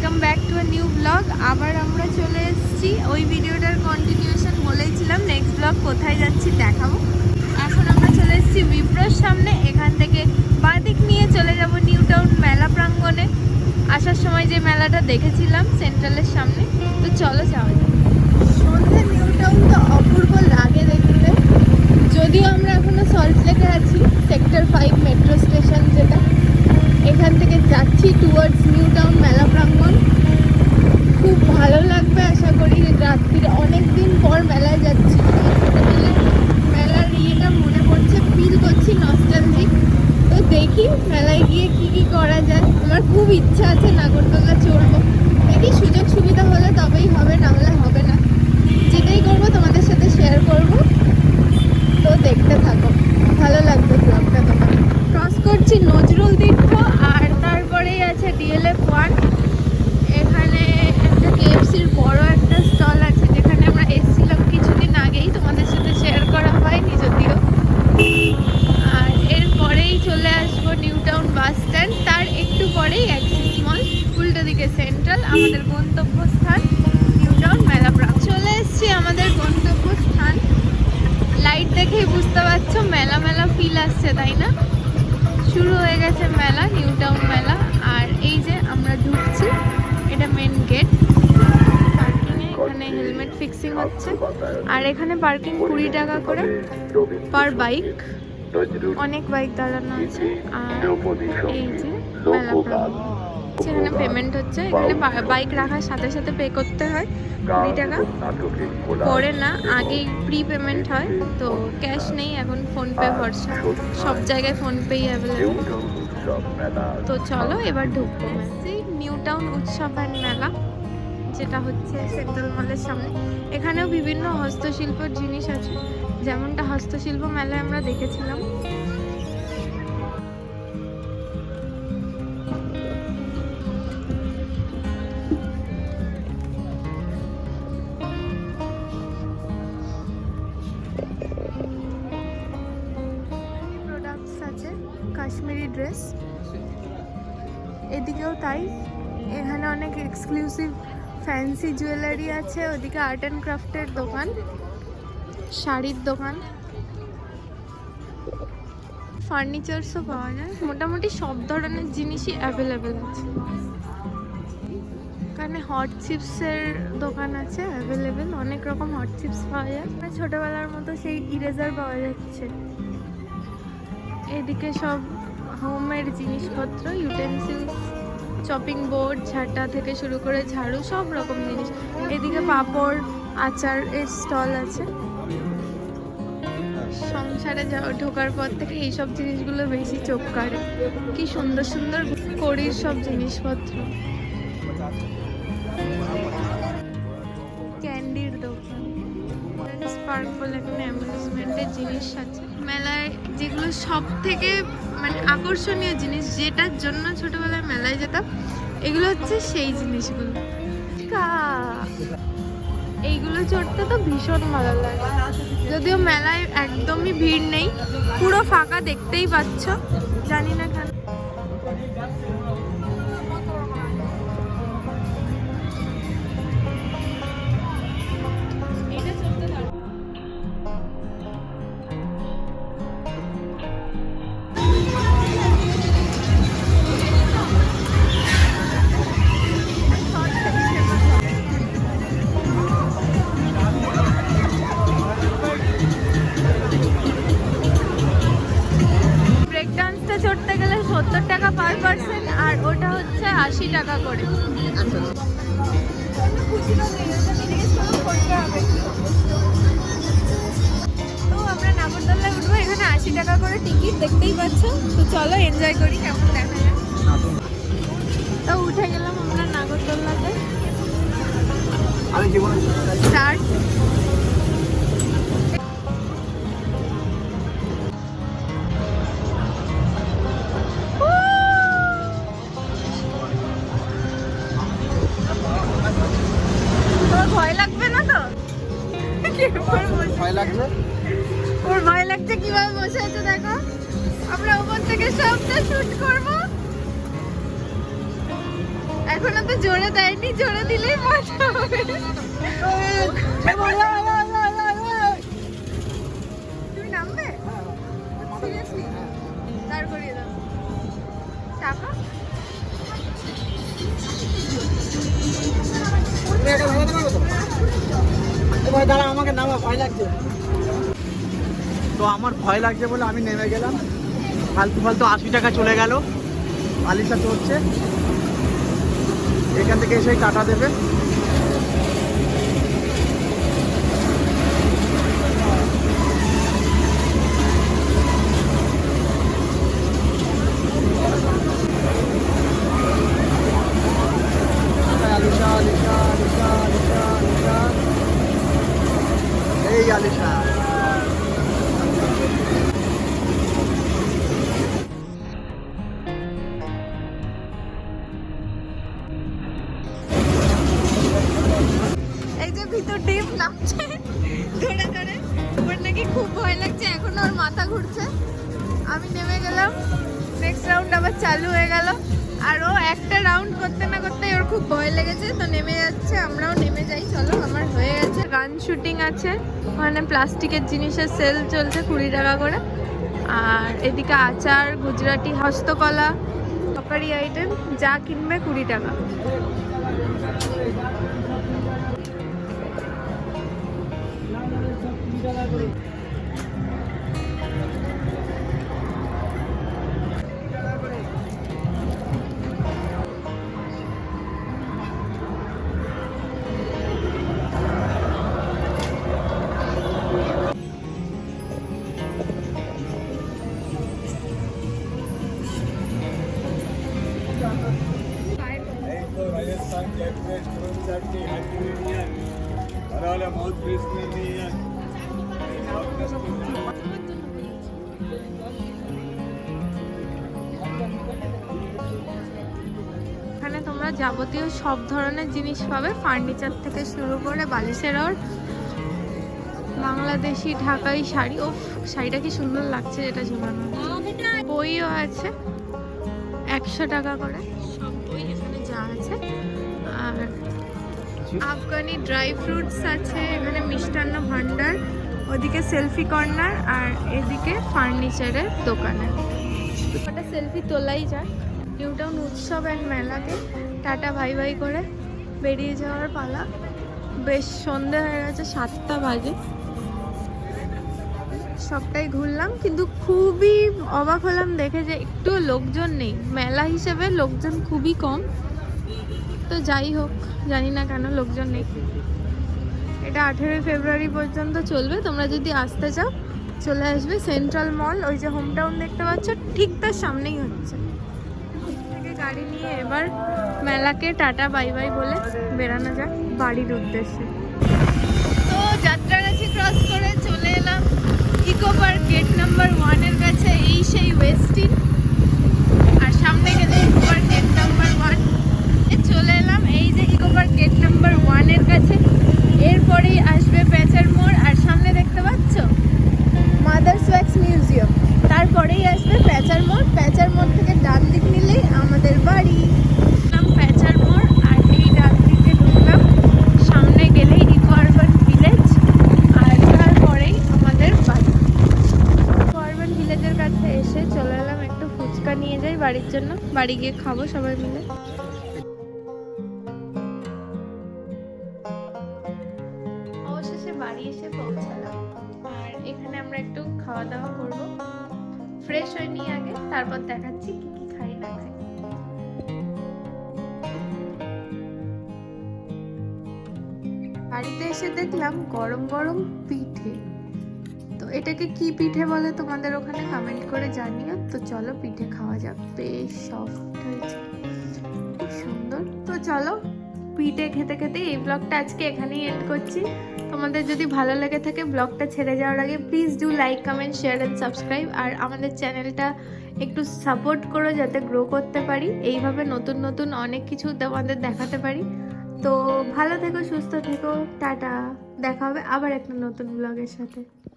Welcome back to new blog আবার আমরা চলে এসেছি। ওই ভিডিওটার কন্টিনিউশন বলেইছিলাম নেক্সট ব্লগ কোথায় যাচ্ছি দেখাবো। এখন আমরা চলে এসেছি বিপ্রর সামনে। এখান থেকে বাদিক নিয়ে চলে যাব নিউ টাউন মেলা প্রাঙ্গণে। আসার সময় যে মেলাটা দেখেছিলাম সেন্ট্রালের সামনে। তো চলো যাওয়া যাক। সন্ধ্যে নিউ টাউন তো অপূর্ব লাগে দেখতে। যদিও আমরা এখনও সল্ট লেকে আছি। সেক্টর ফাইভ মেট্রো স্টেশন যেটা। এখান থেকে যাচ্ছি টুয়ার্ডস নিউ টাউন মেলা প্রাঙ্গণ খুব ভালো লাগবে আশা করি, রাত্রির অনেক দিন পর মেলায় যাচ্ছি ছোটবেলায় মেলার ইয়েটা মনে পড়ছে ফিল করছি নস্টালজিক তো দেখি মেলায় গিয়ে কি কি করা যায় আমার খুব ইচ্ছা আছে নাগরদোলা চড়বো দেখি সুযোগ সুবিধা হলে তবেই হবে না হলে হবে না যেটাই করব তোমাদের সাথে শেয়ার করব তো দেখতে থাকো ভালো লাগবে ব্লগটা তোমার ক্রস করছি নজরুল তীর্থ আর তারপরেই আছে ডিএলএফ ওয়ান এখানে একটা কেএফসির বড় একটা স্টল আছে যেখানে আমরা এসেছিলাম কিছুদিন আগেই তোমাদের সাথে শেয়ার করা হয়নি যদিও আর এরপরেই চলে আসব নিউ টাউন বাস স্ট্যান্ড তার একটু পরেই অ্যাক্সিস মল দিকে সেন্ট্রাল, আমাদের গন্তব্যস্থান নিউ টাউন মেলা প্রাঙ্গণ চলে এসেছি আমাদের গন্তব্যস্থান। লাইট দেখেই বুঝতে পারছ, মেলা মেলা ফিল আসছে, তাই না? শুরু হয়ে গেছে মেলা নিউ টাউন মেলা। আর এই যে আমরা ঢুকছি, এটা মেন গেট পার্কিংয়ে এখানে হেলমেট ফিক্সিং হচ্ছে। আর এখানে পার্কিং কুড়ি টাকা করে পার বাইক অনেক বাইক দাঁড়ানো আছে। আর এই যে মেলা প্রাঙ্গণ। সেখানে পেমেন্ট হচ্ছে। এখানে বাইক রাখার সাথে সাথে পে করতে হয় কুড়ি টাকা। পরে না, আগেই প্রি পেমেন্ট হয়। তো ক্যাশ নেই, এখন ফোনপে ভরসা। সব জায়গায় ফোনপেই অ্যাভেলেবেল তো চলো, এবার ঢুকবো। নিউ টাউন উৎসব অ্যান্ড মেলা, যেটা হচ্ছে সেন্ট্রাল মলের সামনে। এখানেও বিভিন্ন হস্তশিল্পের জিনিস আছে। যেমনটা হস্তশিল্প মেলায় আমরা দেখেছিলাম। এদিকেও তাই। এখানে অনেক এক্সক্লুসিভ ফ্যান্সি জুয়েলারি আছে। ওদিকে আর্ট অ্যান্ড ক্রাফটের দোকান, শাড়ির দোকান। ফার্নিচার্সও পাওয়া যায়। মোটামুটি সব ধরনের জিনিসই অ্যাভেলেবেল আছে। এখানে হট চিপসের দোকান আছে অ্যাভেলেবেল অনেক রকম হট চিপস পাওয়া যায়। ছোটোবেলার মতো সেই ইরেজার পাওয়া যাচ্ছে। এদিকে সব হোমের জিনিসপত্র ইউটেন্সিলস চপিং বোর্ড ঝাঁটা থেকে শুরু করে ঝাড়ু, সব রকম জিনিস। এদিকে পাপড়, আচার এর স্টল আছে। সংসারে ঢোকার পর থেকে এইসব জিনিসগুলো বেশি চোখ কাড়ে। কি সুন্দর সুন্দর কড়ির সব জিনিসপত্র। স্পার্কল এখানে অ্যামিউজমেন্টের জিনিস আছে। মেলায় যেগুলো সব থেকে মানে আকর্ষণীয় জিনিস যেটার জন্য ছোটবেলায় মেলায় যেতাম, এগুলো হচ্ছে সেই জিনিসগুলো। এইগুলো চড়তে তো ভীষণ ভালো লাগে। যদিও মেলায় একদমই ভিড় নেই, পুরো ফাঁকা দেখতেই পাচ্ছ। জানি না পাচ্ছ তো চলো এনজয় করি কেমন দেখা যায়। তো উঠে গেলাম আমরা নাগরদোল্লাতে। স্টার্ট তো জোরে দেয়নি, জোরে দিলেই আমাকে নামা, ভয় লাগছে। তো আমার ভয় লাগছে বলে আমি নেমে গেলাম। ফালতু ফালতু আশি টাকা চলে গেল। আলিশা চড়ছে। এখান থেকে এসেই কাটা দেবে। এই আলিশা। নামছে ধরে ধরে। ওর নাকি খুব ভয় লাগছে, এখন ওর মাথা ঘুরছে। আমি নেমে গেলাম। নেক্সট রাউন্ড আবার চালু হয়ে গেল। আর ও একটা রাউন্ড করতে না করতে ওর খুব ভয় লেগেছে, তো নেমে যাচ্ছে। আমরাও নেমে যাই, চলো, আমার হয়ে গেছে। গান শুটিং আছে। ওখানে প্লাস্টিকের জিনিসের সেল চলছে কুড়ি টাকা করে। আর এদিকে আচার, গুজরাটি হস্তকলা, তরকারি আইটেম যা কিনবে কুড়ি টাকা। টাকা করে। এখানে তোমরা যাবতীয় সব ধরনের জিনিস পাবে। ফার্নিচার থেকে শুরু করে বালিশের ওর, বাংলাদেশি ঢাকাই শাড়ি। ও শাড়িটা কি সুন্দর লাগছে যেটা ঝুলানো। বইও আছে, একশো টাকা করে। সব বই এখানে যা আছে। আর আফগানি ড্রাই ফ্রুটস আছে, এখানে মিষ্টান্ন ভান্ডার ওদিকে সেলফি কর্নার আর এদিকে ফার্নিচারের দোকানে। একটা সেলফি তোলাই যায় নিউ টাউন উৎসব অ্যান্ড মেলাতে টাটা ভাই ভাই করে বেরিয়ে যাওয়ার পালা। বেশ সন্ধে হয়ে গেছে, সাতটা বাজে। সবটাই ঘুরলাম, কিন্তু খুবই অবাক হলাম দেখে যে একটু লোকজন নেই। মেলা হিসেবে লোকজন খুবই কম। তো যাই হোক, জানি না কেন লোকজন নেই। এটা আঠেরোই ফেব্রুয়ারি পর্যন্ত চলবে। তোমরা যদি আসতে চাও, চলে আসবে সেন্ট্রাল মল ওই যে হোম টাউন দেখতে পাচ্ছ, ঠিক তার সামনেই হচ্ছে। গাড়ি নিয়ে এবার মেলাকে টাটা, বাই বাই বলে বেরানো যাক বাড়ির উদ্দেশ্যে। তো যাত্রাগাছি ক্রস করে চলে এলাম ইকো পার্ক গেট নাম্বার ওয়ানের কাছে, এই সেই ওয়েস্টিন আর সামনে গেলে Eco Park gate number one চলে এলাম এই যে ইকো পার্ক গেট নাম্বার ওয়ানের কাছে এরপরেই আসবে প্যাচার মোড় আর সামনে দেখতে পাচ্ছ? Mother's Wax Museum. তারপরেই আসবে প্যাচার মোড়। প্যাচার মোড় থেকে ডান দিক নিলেই আমাদের বাড়ি। নাম প্যাচার মোড় আর এই ডান দিকে ঢুকলাম। সামনে গেলেই ইকো আরবান ভিলেজ আর তারপরেই আমাদের বাড়ি। ইকো আরবান ভিলেজের কাছে এসে চলে এলাম একটু ফুচকা নিয়ে যাই বাড়ির জন্য। বাড়ি গিয়ে খাব সবাই মিলে। ফ্রেশ হয়ে নিয়ে আগে, তারপর দেখাচ্ছি কি কি খাই না খাই। বাড়িতে এসে দেখলাম গরম গরম পিঠে। তো এটাকে কি পিঠে বলে তোমাদের ওখানে কমেন্ট করে জানিও। তো চলো পিঠে খাওয়া যাক। বেশ সফট হয়েছে। সুন্দর। তো চলো পিঠে খেতে খেতে এই ব্লগটা আজকে এখানেই এন্ড করছি। তোমাদের যদি ভালো লেগে থাকে ব্লগটা ছেড়ে যাওয়ার আগে please do like comment share and subscribe আর আমাদের চ্যানেলটা একটু সাপোর্ট করো যাতে গ্রো করতে পারি। এইভাবে নতুন নতুন অনেক কিছু তোমাদের দেখাতে পারি। তো ভালো থেকো, সুস্থ থেকো। টাটা। দেখা হবে আবার একটা নতুন ব্লগের সাথে।